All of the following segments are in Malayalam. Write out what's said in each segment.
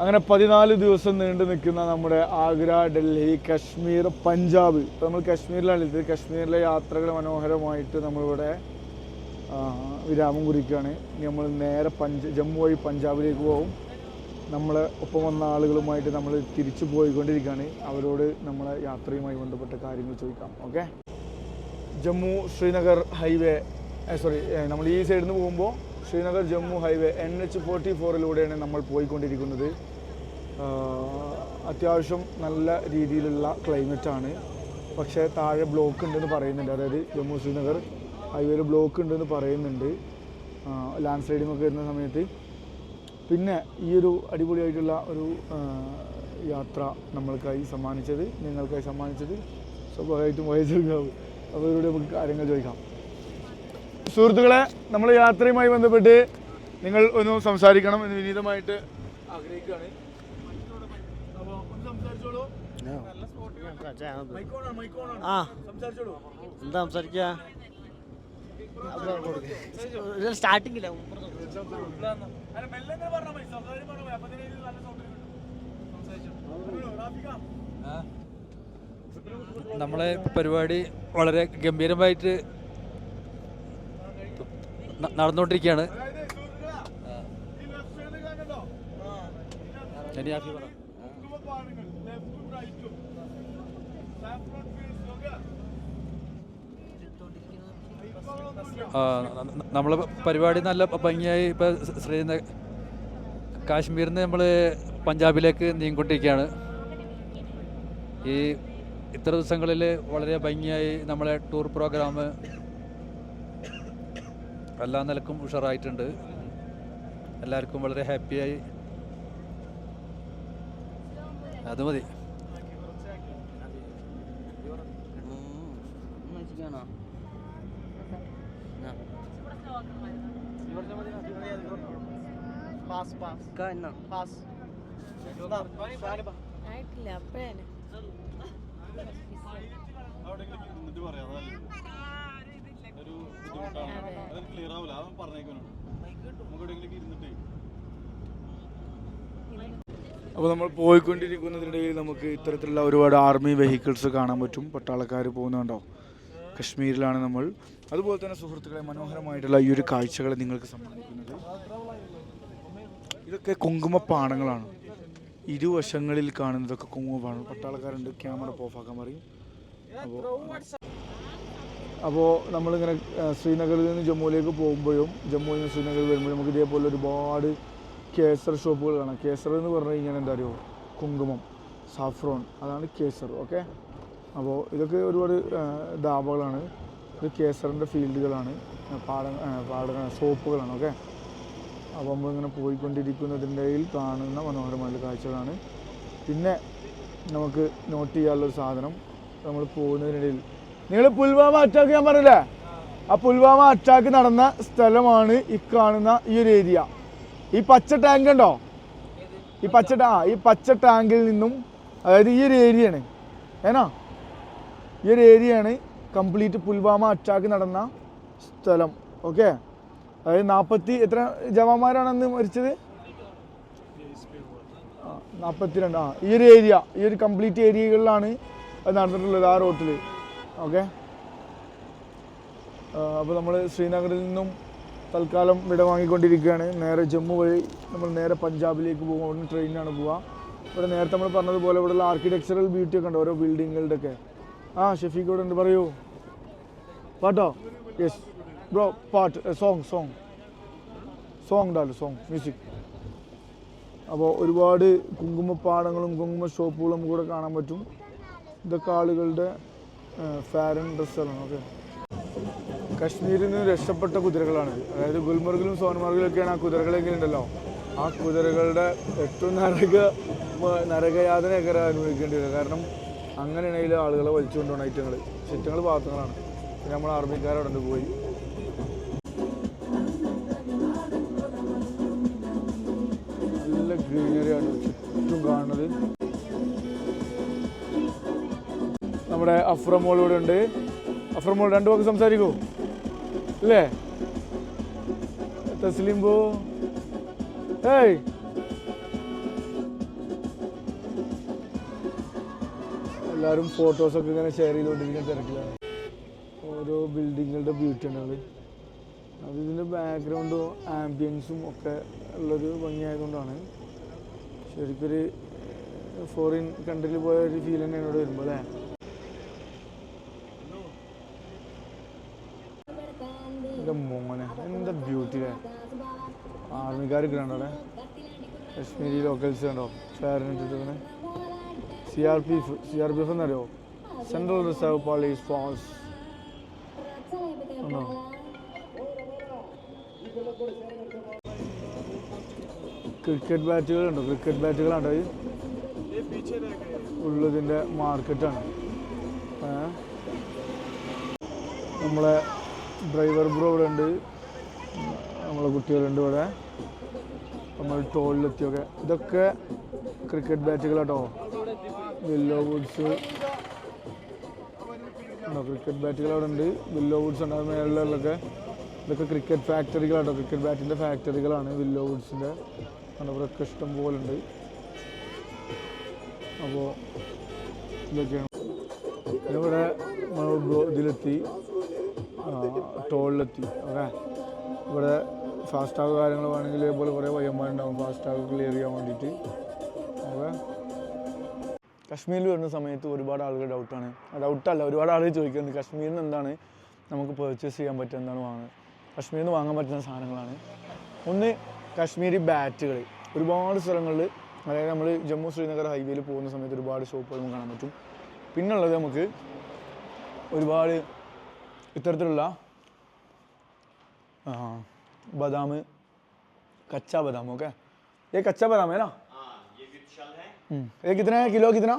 അങ്ങനെ പതിനാല് ദിവസം നീണ്ടു നിൽക്കുന്ന നമ്മുടെ ആഗ്ര ഡൽഹി കശ്മീർ പഞ്ചാബ്. ഇപ്പം നമ്മൾ കശ്മീരിലാണ്. ഇത് കശ്മീരിലെ യാത്രകൾ മനോഹരമായിട്ട് നമ്മളിവിടെ വിരാമം കുറിക്കുകയാണ്. ഇനി നമ്മൾ നേരെ പഞ്ച ജമ്മു വഴി പഞ്ചാബിലേക്ക് പോകും. നമ്മൾ ഒപ്പം വന്ന ആളുകളുമായിട്ട് നമ്മൾ തിരിച്ചു പോയിക്കൊണ്ടിരിക്കുകയാണ്. അവരോട് നമ്മളെ യാത്രയുമായി ബന്ധപ്പെട്ട കാര്യങ്ങൾ ചോദിക്കാം. Okay? Jammu Srinagar highway sorry നമ്മൾ ഈ സൈഡിൽ നിന്ന് പോകുമ്പോൾ Srinagar Jammu highway N H forty ഫോറിലൂടെയാണ് നമ്മൾ പോയിക്കൊണ്ടിരിക്കുന്നത്. അത്യാവശ്യം നല്ല രീതിയിലുള്ള ക്ലൈമറ്റാണ്. പക്ഷേ താഴെ ബ്ലോക്ക് ഉണ്ടെന്ന് പറയുന്നുണ്ട്. അതായത് ജമ്മു ശ്രീനഗർ ഹൈവേയിൽ ബ്ലോക്ക് ഉണ്ടെന്ന് പറയുന്നുണ്ട്. ലാൻഡ് സ്ലൈഡിംഗ് ഒക്കെ വരുന്ന സമയത്ത്. പിന്നെ ഈ ഒരു അടിപൊളിയായിട്ടുള്ള ഒരു യാത്ര നമ്മൾക്കായി സമ്മാനിച്ചത് നിങ്ങൾക്കായി സമ്മാനിച്ചത് സ്വാഭാവികമായിട്ടും വയസ്സിലാവും അപ്പോൾ ഇവരോട് നമുക്ക് കാര്യങ്ങൾ ചോദിക്കാം. സുഹൃത്തുക്കളെ നമ്മൾ യാത്രയുമായി ബന്ധപ്പെട്ട് നിങ്ങൾ ഒന്ന് സംസാരിക്കണം എന്ന് വിനീതമായിട്ട് ആഗ്രഹിക്കുകയാണ്. എന്താ സംസാരിക്കുക നമ്മളെ പരിപാടി വളരെ ഗംഭീരമായിട്ട് ന- നമ്മളെ പരിപാടി നല്ല ഭംഗിയായി ഇപ്പോൾ ശ്രീ കാശ്മീരിൽ നിന്ന് നമ്മൾ പഞ്ചാബിലേക്ക് നീങ്ങിക്കൊണ്ടിരിക്കുകയാണ് ഈ ഇത്ര ദിവസങ്ങളിൽ വളരെ ഭംഗിയായി നമ്മളെ ടൂർ പ്രോഗ്രാം എല്ലാ നിലക്കും ഉഷാറായിട്ടുണ്ട്. എല്ലാവർക്കും വളരെ ഹാപ്പിയായി. അത് മതി. ആയിട്ടില്ല അപ്പോഴാണ് അപ്പോൾ നമ്മൾ പോയിക്കൊണ്ടിരിക്കുന്നതിനിടയിൽ നമുക്ക് ഇത്തരത്തിലുള്ള ഒരുപാട് ആർമി വെഹിക്കിൾസ് കാണാൻ പറ്റും. പട്ടാളക്കാർ പോകുന്നുണ്ടോ? കശ്മീരിലാണ് നമ്മൾ. അതുപോലെ തന്നെ സുഹൃത്തുക്കളെ മനോഹരമായിട്ടുള്ള ഈ ഒരു കാഴ്ചകൾ നിങ്ങൾക്ക് സമ്മാനിക്കുന്നത്. ഇതൊക്കെ കുങ്കുമപ്പാണങ്ങളാണ് ഇരുവശങ്ങളിൽ കാണുന്നതൊക്കെ കുങ്കുമപ്പാണ് പട്ടാളക്കാരുണ്ട്. ക്യാമറ ഓഫാക്കാൻ പറയും. അപ്പോൾ അപ്പോൾ നമ്മളിങ്ങനെ ശ്രീനഗറിൽ നിന്ന് ജമ്മുവിലേക്ക് പോകുമ്പോഴും ജമ്മുവിൽ നിന്ന് ശ്രീനഗർ വരുമ്പോഴും നമുക്ക് ഇതേപോലെ ഒരുപാട് കേസർ ഷോപ്പുകൾ കാണാം. കേസർ എന്ന് പറഞ്ഞു കഴിഞ്ഞാൽ എന്താ അറിയോ? കുങ്കുമം സാഫ്രോൺ അതാണ് കേസർ ഓക്കെ? അപ്പോൾ ഇതൊക്കെ ഒരുപാട് ധാബകളാണ് ഇത് കേസറിന്റെ ഫീൽഡുകളാണ്. പാട പാട സോപ്പുകളാണ് ഓക്കെ? അപ്പോൾ നമ്മളിങ്ങനെ പോയിക്കൊണ്ടിരിക്കുന്നതിന്റെയിൽ കാണുന്ന മനോഹരമായ കാഴ്ചകളാണ്. പിന്നെ നമുക്ക് നോട്ട് ചെയ്യാനുള്ളൊരു സാധനം നമ്മൾ പോകുന്നതിനിടയിൽ നിങ്ങൾ പുൽവാമ അറ്റാക്ക് ഞാൻ പറഞ്ഞില്ലേ? ആ പുൽവാമ അറ്റാക്ക് നടന്ന സ്ഥലമാണ് ഈ കാണുന്ന ഈ ഒരു ഏരിയ ഈ പച്ച ടാങ്ക് ഉണ്ടോ? ഈ പച്ച ആ ഈ പച്ച ടാങ്കിൽ നിന്നും അതായത് ഈ ഒരു ഏരിയയാണ് ഏനാ? ഈ ഒരു ഏരിയയാണ് കംപ്ലീറ്റ് പുൽവാമ അറ്റാക്ക് നടന്ന സ്ഥലം. ഓക്കെ അതായത് നാൽപ്പത്തി എത്ര ജവാന്മാരാണ് അന്ന് മരിച്ചത് നാൽപ്പത്തിരണ്ട് ആ ഈ ഒരു ഏരിയ ഈ ഒരു കംപ്ലീറ്റ് ഏരിയകളിലാണ് അത് നടന്നിട്ടുള്ളത് ആ റോട്ടിൽ ഓക്കെ. അപ്പോൾ നമ്മൾ ശ്രീനഗറിൽ നിന്നും തൽക്കാലം വിട വാങ്ങിക്കൊണ്ടിരിക്കുകയാണ്. നേരെ ജമ്മു വഴി നമ്മൾ നേരെ പഞ്ചാബിലേക്ക് പോകുന്ന ട്രെയിനിനാണ് പോവുക. ഇവിടെ നേരത്തെ നമ്മൾ പറഞ്ഞതുപോലെ ഇവിടെയുള്ള ആർക്കിടെക്ചറൽ ബ്യൂട്ടി ഒക്കെ ഉണ്ട് ഓരോ ബിൽഡിങ്ങുകളുടെ ഒക്കെ ആ ഷെഫീഖ് ഇവിടെ ഉണ്ട്. പറയൂ. പാട്ടോ? യെസ് ബ്രോ പാട്ട് സോങ് സോങ് സോങ് ഉണ്ടല്ലോ സോങ് മ്യൂസിക് അപ്പോൾ ഒരുപാട് കുങ്കുമപ്പാടങ്ങളും കുങ്കുമ ഷോപ്പുകളും കൂടെ കാണാൻ പറ്റും. ഇതൊക്കെ ആളുകളുടെ ഫാരൻ ഡ്രസ്സാണ് ഓക്കെ. കശ്മീരിൽ നിന്ന് രക്ഷപ്പെട്ട കുതിരകളാണ് അതായത് ഗുൽമർഗിലും സോൻമർഗിലൊക്കെയാണ് ആ കുതിരകളെങ്കിലും ഉണ്ടല്ലോ. ആ കുതിരകളുടെ ഏറ്റവും നരക നരകയാതനയൊക്കെ അനുഭവിക്കേണ്ടി വരും? കാരണം അങ്ങനെയാണെങ്കിൽ ആളുകളെ വലിച്ചുകൊണ്ടുപോകണം ഐറ്റങ്ങൾ ചുറ്റങ്ങൾ പാത്രങ്ങളാണ് നമ്മൾ ആർമിക്കാരവിടെ പോയി. നമ്മുടെ അഫ്രമോൾ ഇവിടെ ഉണ്ട്. അഫ്രമോൾ രണ്ടു വാക്ക് സംസാരിക്കൂ. അല്ലേ തസ്ലിംബോ ഏയ്. എല്ലാവരും ഫോട്ടോസൊക്കെ ഇങ്ങനെ ഷെയർ ചെയ്തുകൊണ്ടിരിക്കുന്ന തിരക്കിലാണ്. ഓരോ ബിൽഡിങ്ങുകളുടെ ബ്യൂട്ടി ആണ് അത്. ഇതിന്റെ ബാക്ക്ഗ്രൗണ്ടും ആംബിയൻസും ഒക്കെ ഉള്ളൊരു ഭംഗിയായതുകൊണ്ടാണ്. ശരിക്കൊരു ഫോറിൻ കൺട്രിയിൽ പോയ ഒരു ഫീൽ തന്നെ എന്നോട് വരുമ്പോൾ അല്ലേ? ആർമിക്കാരൊക്കെ ഉണ്ടോ കശ്മീരി ലോക്കൽസ് ഉണ്ടോ ഫെയറിനെ C R P F C R P F എന്നറിയോ? സെൻട്രൽ റിസർവ് പോലീസ് ഫോഴ്സ് ഉണ്ടോ? ക്രിക്കറ്റ് ബാറ്റുകളുണ്ടോ ക്രിക്കറ്റ് ബാറ്റുകളാണ്ടോ ഇത് ഉള്ളതിന്റെ മാർക്കറ്റാണ് നമ്മളെ ഡ്രൈവർ ബ്രോ ഇവിടെ ഉണ്ട്. നമ്മളെ കുട്ടികളുണ്ട് ഇവിടെ. നമ്മൾ തോളിലെത്തിയൊക്കെ ഇതൊക്കെ ക്രിക്കറ്റ് ബാറ്റുകളാട്ടോ വില്ലോ വുഡ്സ് ക്രിക്കറ്റ് ബാറ്റുകൾ അവിടെ ഉണ്ട്. വില്ലോ വുഡ്സ് ഉണ്ട്. അത് മേളിലൊക്കെ ഇതൊക്കെ ക്രിക്കറ്റ് ഫാക്ടറികളാട്ടോ ക്രിക്കറ്റ് ബാറ്റിന്റെ ഫാക്ടറികളാണ് വില്ലോ വുഡ്സിന്റെ ഇവിടെയൊക്കെ ഇഷ്ടം പോലെ ഉണ്ട്. അപ്പോൾ ഇതൊക്കെയാണ്. ഇവിടെ ഇതിലെത്തി. ടോളിലെത്തി. ഓക്കെ. ഇവിടെ ഫാസ്റ്റാഗ് കാര്യങ്ങൾ വേണമെങ്കിൽ ഇതേപോലെ കുറേ പയ്യന്മാരുണ്ടാവും ഫാസ്റ്റാഗ് ക്ലിയർ ചെയ്യാൻ വേണ്ടിയിട്ട്. ഓക്കെ കശ്മീരിൽ വരുന്ന സമയത്ത് ഒരുപാട് ആളുകൾ ഡൗട്ടാണ് ഡൗട്ടല്ല ഒരുപാട് ആളുകൾ ചോദിക്കുന്നുണ്ട് കശ്മീരിൽ നിന്ന് എന്താണ് നമുക്ക് പർച്ചേസ് ചെയ്യാൻ പറ്റുക? എന്താണ് വാങ്ങുന്നത് കശ്മീരിൽ നിന്ന് വാങ്ങാൻ പറ്റുന്ന സാധനങ്ങളാണ്. ഒന്ന് കശ്മീരി ബാറ്റുകൾ ഒരുപാട് സ്ഥലങ്ങളിൽ അതായത് നമ്മൾ ജമ്മു ശ്രീനഗർ ഹൈവേയിൽ പോകുന്ന സമയത്ത് ഒരുപാട് ഷോപ്പുകൾ നമുക്ക് കാണാൻ പറ്റും. പിന്നുള്ളത് നമുക്ക് ഒരുപാട് ഇത്തരത്തിലുള്ള ആ, ബദാം कच्चा बादाम हो क्या ये कच्चा बादाम है ना हाँ ये विद शल है हम्म, ये कितना है किलो कितना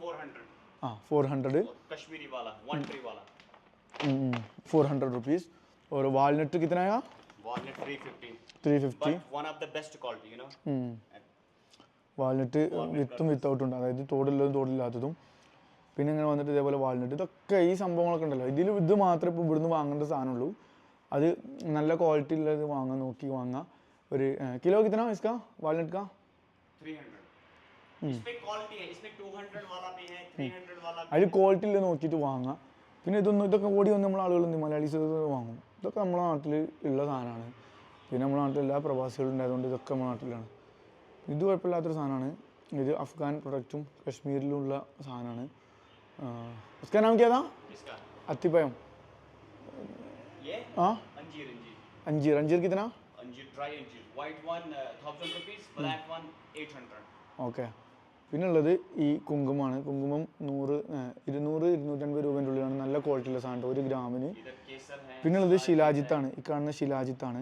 400 हाँ फोर हंड्रेड कश्मीरी वाला वन ट्री वाला फोर हंड्रेड रुपीज़ और वालनट कितना है walnut 350 three fifty but one of the best quality you know walnut വിത്തും വിത്തൗട്ടും ഉണ്ട് അതായത് തോടുള്ളതും തോടില്ലാത്തതും പിന്നെ ഇങ്ങനെ വന്നിട്ട് ഇതേപോലെ വാൾനട്ട് ഇതൊക്കെ ഈ സംഭവങ്ങളൊക്കെ ഉണ്ടല്ലോ ഇതിൽ ഇത് മാത്രമേ ഇപ്പോൾ ഇവിടുന്ന് വാങ്ങേണ്ട സാധനമുള്ളൂ അത് നല്ല ക്വാളിറ്റി ഉള്ളത് വാങ്ങാൻ നോക്കി വാങ്ങാം ഒരു കിലോ കിത്തന ഇസ്കാ വാൾനട്ട് കാ 300 इसमें क्वालिटी है इसमें 200 वाला भी है 300 वाला भी അതിൽ ക്വാളിറ്റി ഉള്ളത് നോക്കിയിട്ട് വാങ്ങാം പിന്നെ ഇതൊന്നും ഇതൊക്കെ ഓടി വന്ന് നമ്മൾ ആളുകൾ മലയാളീസ് ഇതൊക്കെ വാങ്ങും ഇതൊക്കെ നമ്മുടെ നാട്ടിൽ ഉള്ള സാധനമാണ് പിന്നെ നമ്മുടെ നാട്ടിൽ എല്ലാ പ്രവാസികളും ഉണ്ടായതുകൊണ്ട് ഇതൊക്കെ നമ്മുടെ നാട്ടിലാണ് ഇത് കുഴപ്പമില്ലാത്തൊരു സാധനമാണ് ഇത് അഫ്ഗാൻ പ്രൊഡക്റ്റും കശ്മീരിലുള്ള സാധനമാണ് उसका नाम क्या था इसका अत्तिपयम ये हाँ अंजीर अंजीर अंजीर अंजीर कितना अंजीर ड्राई अंजीर white one thousand rupees black one eight hundred okay പിന്നെ ഉള്ളത് ഈ കുങ്കുമമാണ് കുങ്കുമം നൂറ് ഏഹ്, ഇരുന്നൂറ് ഇരുന്നൂറ്റൻപത് രൂപേൻ്റെ ഉള്ളിലാണ് നല്ല ക്വാളിറ്റിയുള്ള സാധനം ഒരു ഗ്രാമിന് इधर केसर है പിന്നെ ഉള്ളത് ശിലാജിത്താണ് ഈ കാണുന്ന ശിലാജിത്താണ്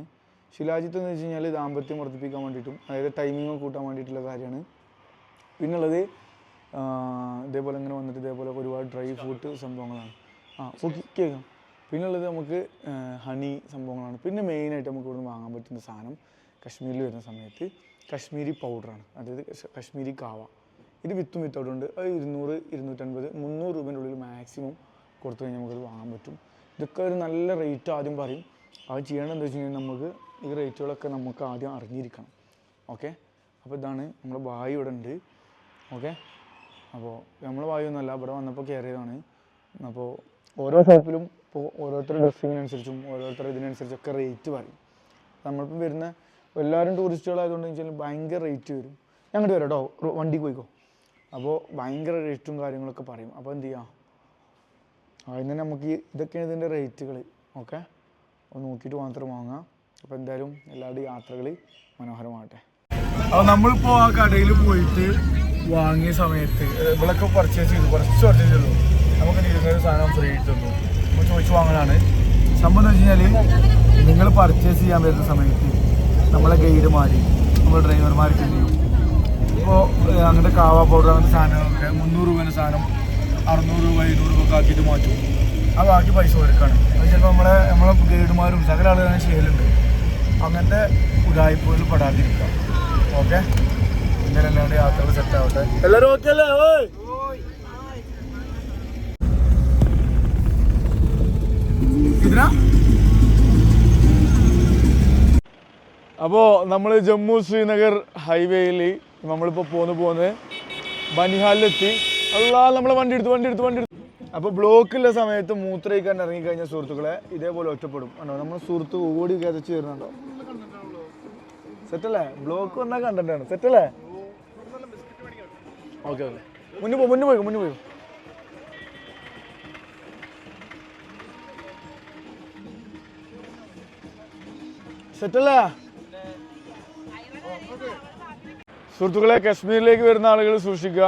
ശിലാജിത്ത് എന്ന് വെച്ച് കഴിഞ്ഞാൽ ദാമ്പത്യം വർദ്ധിപ്പിക്കാൻ വേണ്ടിയിട്ടും അതായത് ടൈമിങ് കൂട്ടാൻ വേണ്ടിയിട്ടുള്ള കാര്യമാണ് പിന്നെ ഉള്ളത് ആ, ഇതേപോലെ ഇങ്ങനെ വന്നിട്ട് ഇതേപോലെ ഒരുപാട് ഡ്രൈ ഫ്രൂട്ട് സംഭവങ്ങളാണ് ആ ഓക്കെ കേൾക്കാം പിന്നെ ഉള്ളത് നമുക്ക് ഹണി സംഭവങ്ങളാണ്. പിന്നെ മെയിനായിട്ട് നമുക്ക് ഇവിടുന്ന് വാങ്ങാൻ പറ്റുന്ന സാധനം കശ്മീരിൽ വരുന്ന സമയത്ത് കശ്മീരി പൗഡറാണ്. അതായത് കശ്- കശ്മീരി കാവ. ഇത് വിത്തും വിത്തൗട്ടും ഉണ്ട് അത് ഇരുന്നൂറ് ഇരുന്നൂറ്റൻപത് മുന്നൂറ് രൂപേന്റെ ഉള്ളിൽ മാക്സിമം കൊടുത്തു കഴിഞ്ഞാൽ നമുക്കത് വാങ്ങാൻ പറ്റും. ഇതൊക്കെ ഒരു നല്ല റേറ്റ് ആദ്യം പറയും. അത് ചെയ്യേണ്ടത് എന്താ വെച്ച് കഴിഞ്ഞാൽ നമുക്ക് ഈ റേറ്റുകളൊക്കെ നമുക്ക് ആദ്യം അറിഞ്ഞിരിക്കണം. ഓക്കെ? അപ്പോൾ ഇതാണ് നമ്മുടെ ബായി ഇവിടെ ഉണ്ട്. ഓക്കെ? അപ്പോൾ നമ്മളെ ബായി ഒന്നുമല്ല. ഇവിടെ വന്നപ്പോൾ കയറിയതാണ്. അപ്പോൾ ഓരോ ഷോപ്പിലും ഇപ്പോൾ ഓരോരുത്തരുടെ ഡ്രസ്സിങ്ങിനനുസരിച്ചും ഓരോരുത്തരുടെ ഇതിനനുസരിച്ചൊക്കെ റേറ്റ് പറയും. നമ്മളിപ്പം വരുന്ന എല്ലാവരും ടൂറിസ്റ്റുകളായതുകൊണ്ട് വെച്ചാൽ ഭയങ്കര റേറ്റ് വരും. ഞങ്ങോട്ട് വരാം കേട്ടോ വണ്ടി പോയിക്കോ. അപ്പോൾ ഭയങ്കര റേറ്റും കാര്യങ്ങളൊക്കെ പറയും. അപ്പോൾ എന്ത് ചെയ്യാം? അതിന് തന്നെ നമുക്ക് ഇതൊക്കെയാണ് ഇതിന്റെ റേറ്റുകൾ ഓക്കെ അപ്പോൾ നോക്കിയിട്ട് മാത്രം വാങ്ങാം. അപ്പോൾ എന്തായാലും എല്ലാവരുടെയും യാത്രകൾ മനോഹരമാകട്ടെ. അപ്പോൾ നമ്മളിപ്പോൾ ആ കടയിൽ പോയിട്ട് വാങ്ങിയ സമയത്ത് ഇവിടെയൊക്കെ പർച്ചേസ് ചെയ്തു. കുറച്ച് പർച്ചേസ് ചെയ്തു. നമുക്ക് ഇരുന്നൊരു സാധനം ഫ്രീ തന്നു. നമ്മൾ ചോദിച്ചു വാങ്ങലാണ്. സംഭവം എന്ന് വെച്ച് കഴിഞ്ഞാൽ നിങ്ങൾ പർച്ചേസ് ചെയ്യാൻ വരുന്ന സമയത്ത് നമ്മളെ ഗൈഡുമാർ നമ്മൾ ഡ്രൈവർമാർക്ക് എന്ത് ചെയ്യും? ഇപ്പോൾ അങ്ങനത്തെ കാവ പൗഡർ അങ്ങനത്തെ സാധനങ്ങളൊക്കെ മുന്നൂറ് രൂപേന്റെ സാധനം അറുന്നൂറ് രൂപ ഇരുന്നൂറ് രൂപ ഒക്കെ ആക്കിയിട്ട് മാറ്റും. ആ ബാക്കി പൈസ കൊടുക്കാണ് അത് ചിലപ്പോൾ നമ്മളെ നമ്മളെ ഗൈഡുമാരും സകല ആളുകളും ചെയ്യലുണ്ട്. അങ്ങനത്തെ ഉടായ്പകൾ പെടാതിരിക്കാം. ഓക്കെ? ഇങ്ങനെ എല്ലാവരുടെ യാത്രകൾ സെറ്റ് ആവട്ടെ. എല്ലാവരും ഓക്കെ അല്ലേ? ഇതിനാ? അപ്പോൾ നമ്മൾ ജമ്മു ശ്രീനഗർ ഹൈവേയിൽ നമ്മളിപ്പോൾ പോന്ന് പോന്ന് ബനിഹാലിലെത്തി. അല്ലാ നമ്മളെ വണ്ടി എടുത്ത് വണ്ടി എടുത്ത് വണ്ടി എടുത്തു അപ്പോൾ ബ്ലോക്കുള്ള സമയത്ത് മൂത്രയിക്കാൻ ഇറങ്ങിക്കഴിഞ്ഞ സുഹൃത്തുക്കളെ ഇതേപോലെ ഒറ്റപ്പെടും. ആണോ നമ്മൾ സുഹൃത്ത് ഓടി കതച്ച് വരുന്നുണ്ടോ? സെറ്റല്ലേ? ബ്ലോക്ക് വന്നാൽ കണ്ടന്റാണ് സെറ്റല്ലേ? Okay okay. മുന്നു പോ മുന്നു പോയി മുന്നു പോയി സെറ്റല്ലേ? സുഹൃത്തുക്കളെ കശ്മീരിലേക്ക് വരുന്ന ആളുകൾ സൂക്ഷിക്കുക.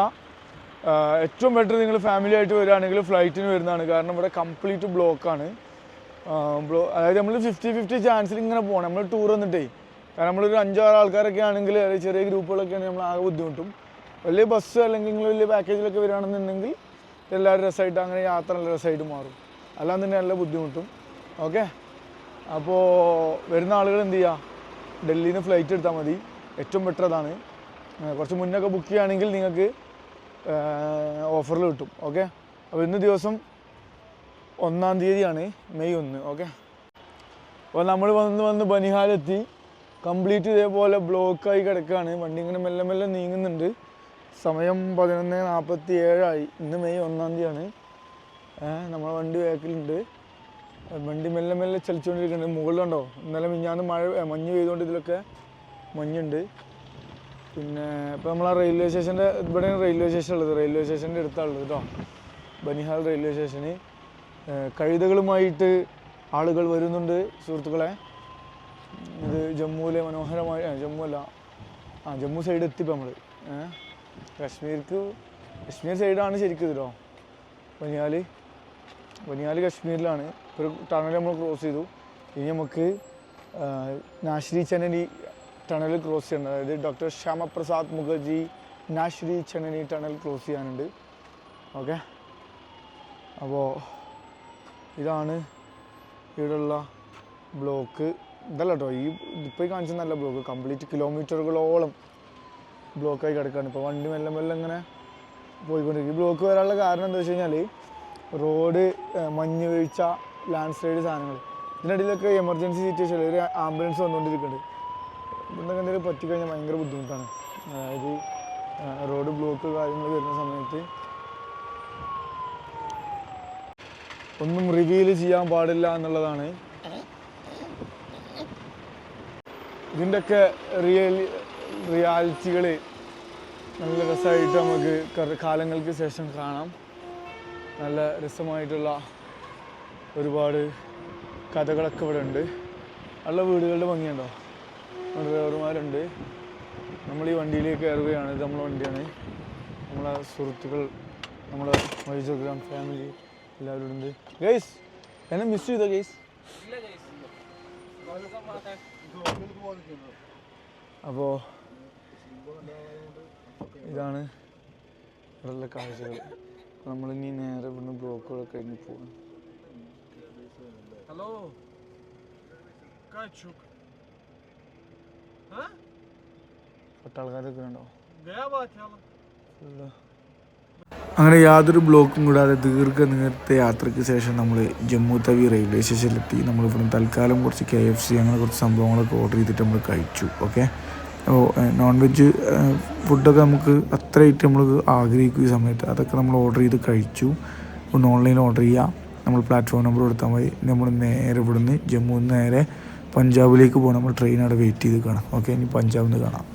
ഏറ്റവും ബെറ്റർ നിങ്ങൾ ഫാമിലി ആയിട്ട് വരികയാണെങ്കിൽ ഫ്ലൈറ്റിന് വരുന്നതാണ്. കാരണം ഇവിടെ കംപ്ലീറ്റ് ബ്ലോക്കാണ് ബ്ലോ അതായത് നമ്മൾ ഫിഫ്റ്റി ഫിഫ്റ്റി ചാൻസിൽ ഇങ്ങനെ പോകണം നമ്മൾ ടൂർ വന്നിട്ടേ. കാരണം നമ്മളൊരു അഞ്ചാറ് ആൾക്കാരൊക്കെ ആണെങ്കിൽ ചെറിയ ഗ്രൂപ്പുകളൊക്കെ ആണെങ്കിൽ നമ്മൾ ആകെ ബുദ്ധിമുട്ടും. വലിയ ബസ് അല്ലെങ്കിൽ നിങ്ങൾ വലിയ പാക്കേജിലൊക്കെ വരികയാണെന്നുണ്ടെങ്കിൽ എല്ലാവരും രസമായിട്ട് അങ്ങനെ യാത്ര നല്ല രസമായിട്ട് മാറും. തന്നെ നല്ല ബുദ്ധിമുട്ടും. ഓക്കെ അപ്പോൾ വരുന്ന ആളുകൾ എന്ത് ചെയ്യുക ഡൽഹിയിൽ നിന്ന് ഫ്ലൈറ്റ് എടുത്താൽ മതി. ഏറ്റവും ബെറ്റർ അതാണ്. കുറച്ച് മുന്നൊക്കെ ബുക്ക് ചെയ്യുകയാണെങ്കിൽ നിങ്ങൾക്ക് ഓഫറിൽ കിട്ടും. ഓക്കെ അപ്പോൾ ഇന്ന് ദിവസം ഒന്നാം തീയതിയാണ് മെയ് ഒന്ന്. ഓക്കെ അപ്പോൾ നമ്മൾ വന്ന് വന്ന് ബനിഹാലെത്തി. കംപ്ലീറ്റ് ഇതേപോലെ ബ്ലോക്കായി കിടക്കുകയാണ് വണ്ടി ഇങ്ങനെ മെല്ലെ മെല്ലെ നീങ്ങുന്നുണ്ട്. സമയം പതിനൊന്ന് നാൽപ്പത്തി ഏഴായി ഇന്ന് മെയ് ഒന്നാം തീയതിയാണ്. നമ്മളെ വണ്ടി ബാക്കിലുണ്ട് വണ്ടി മെല്ലെ മെല്ലെ ചലിച്ചുകൊണ്ടിരിക്കുന്നുണ്ട്. മുകളിലുണ്ടോ? ഇന്നലെ മിഞ്ഞാന്ന് മഴ മഞ്ഞ് പെയ്തുകൊണ്ട് ഇതിലൊക്കെ മഞ്ഞുണ്ട്. പിന്നെ ഇപ്പോൾ നമ്മൾ ആ റെയിൽവേ സ്റ്റേഷന്റെ ഇവിടെയാണ് റെയിൽവേ സ്റ്റേഷൻ ഉള്ളത്. റെയിൽവേ സ്റ്റേഷന്റെ അടുത്താണുള്ളത് കേട്ടോ. ബനിഹാൽ റെയിൽവേ സ്റ്റേഷന്. കഴുതകളുമായിട്ട് ആളുകൾ വരുന്നുണ്ട് സുഹൃത്തുക്കളെ. ഇത് ജമ്മുവിലെ മനോഹരമായ ജമ്മു അല്ല. ആ ജമ്മു സൈഡ് എത്തിപ്പോൾ നമ്മൾ കാശ്മീർക്ക് കാശ്മീർ സൈഡാണ് ശരിക്കും കേട്ടോ ബനിഹാൽ ബനിഹാൽ കാശ്മീരിലാണ്. ഒരു ടണൽ നമ്മൾ ക്രോസ് ചെയ്തു. ഇനി നമുക്ക് നാശ്രീ ചനനി ടണൽ ക്രോസ് ചെയ്യണം. അതായത് doctor Shyamaprasad Mukherjee Nashri Chenani tunnel cross ചെയ്യാനുണ്ട്. ഓക്കെ അപ്പോൾ ഇതാണ് ഇവിടെയുള്ള ബ്ലോക്ക് ഇതല്ല കേട്ടോ ഈ ഇപ്പോൾ കാണിച്ച നല്ല ബ്ലോക്ക് കംപ്ലീറ്റ് കിലോമീറ്ററുകളോളം ബ്ലോക്കായി കിടക്കുകയാണ് ഇപ്പോൾ വണ്ടി മെല്ലെ മെല്ലെ ഇങ്ങനെ പോയിക്കൊണ്ടിരിക്കും. ഈ ബ്ലോക്ക് വരാനുള്ള കാരണം എന്താ വെച്ച് കഴിഞ്ഞാൽ റോഡ് മഞ്ഞ് വീഴ്ച ലാൻഡ് സ്ലൈഡ് സാധനങ്ങൾ. ഇതിനിടയിലൊക്കെ എമർജൻസി സിറ്റുവേഷൻ ഒരു ആംബുലൻസ് വന്നുകൊണ്ടിരിക്കുന്നുണ്ട്. ഇന്നൊക്കെ എന്തെങ്കിലും പറ്റിക്കഴിഞ്ഞാൽ ഭയങ്കര ബുദ്ധിമുട്ടാണ്. അതായത് റോഡ് ബ്ലോക്ക് കാര്യങ്ങൾ വരുന്ന സമയത്ത് ഒന്നും റിവീൽ ചെയ്യാൻ പാടില്ല എന്നുള്ളതാണ്. ഇതിന്റെയൊക്കെ റിയൽ റിയാലിറ്റികൾ നല്ല രസമായിട്ട് നമുക്ക് കാലങ്ങൾക്ക് ശേഷം കാണാം. നല്ല രസമായിട്ടുള്ള ഒരുപാട് കഥകളൊക്കെ ഇവിടെ ഉണ്ട്. ഉള്ള വീടുകളുടെ ഭംഗിയുണ്ടോ? ഡ്രൈവർമാരുണ്ട് നമ്മൾ ഈ വണ്ടിയിലേക്ക് കയറുകയാണ്. ഇത് നമ്മളെ വണ്ടിയാണ്. നമ്മളെ സുഹൃത്തുക്കൾ നമ്മളെ മൈസൂർഗ്രാം ഫാമിലി എല്ലാവരും ഉണ്ട്. ഗൈസ് എന്നെ മിസ് ചെയ്തോ ഗൈസ്? അപ്പോൾ ഇതാണ് ഇവിടെയുള്ള കാഴ്ചകൾ. നമ്മളിനി നേരെ ഇവിടുന്ന് ബ്ലോക്കുകളൊക്കെ കഴിഞ്ഞ് പോകും Hello? Kachuk. അങ്ങനെ യാതൊരു ബ്ലോക്കും കൂടാതെ ദീർഘ നേരത്തെ യാത്രയ്ക്ക് ശേഷം നമ്മൾ ജമ്മു തവി റെയിൽവേ സ്റ്റേഷനിലെത്തി. നമ്മൾ ഇവിടുന്ന് തൽക്കാലം കുറച്ച് കെ എഫ് സി അങ്ങനെ കുറച്ച് സംഭവങ്ങളൊക്കെ ഓർഡർ ചെയ്തിട്ട് നമ്മൾ കഴിച്ചു ഓക്കെ അപ്പോൾ നോൺ വെജ് ഫുഡൊക്കെ നമുക്ക് അത്രയായിട്ട് നമ്മൾ ആഗ്രഹിക്കുന്ന സമയത്ത്. അതൊക്കെ നമ്മൾ ഓർഡർ ചെയ്ത് കഴിച്ചു. ഒന്ന് ഓൺലൈൻ ഓർഡർ ചെയ്യാം. നമ്മൾ പ്ലാറ്റ്ഫോം നമ്പർ കൊടുത്താൽ മതി. നമ്മൾ നേരെ ഇവിടുന്ന് ജമ്മു നിന്ന് നേരെ പഞ്ചാബിലേക്ക് പോകണം നമ്മൾ ട്രെയിൻ അവിടെ വെയിറ്റ് ചെയ്ത് കാണാം. ഓക്കെ ഇനി പഞ്ചാബിൽ നിന്ന് കാണാം.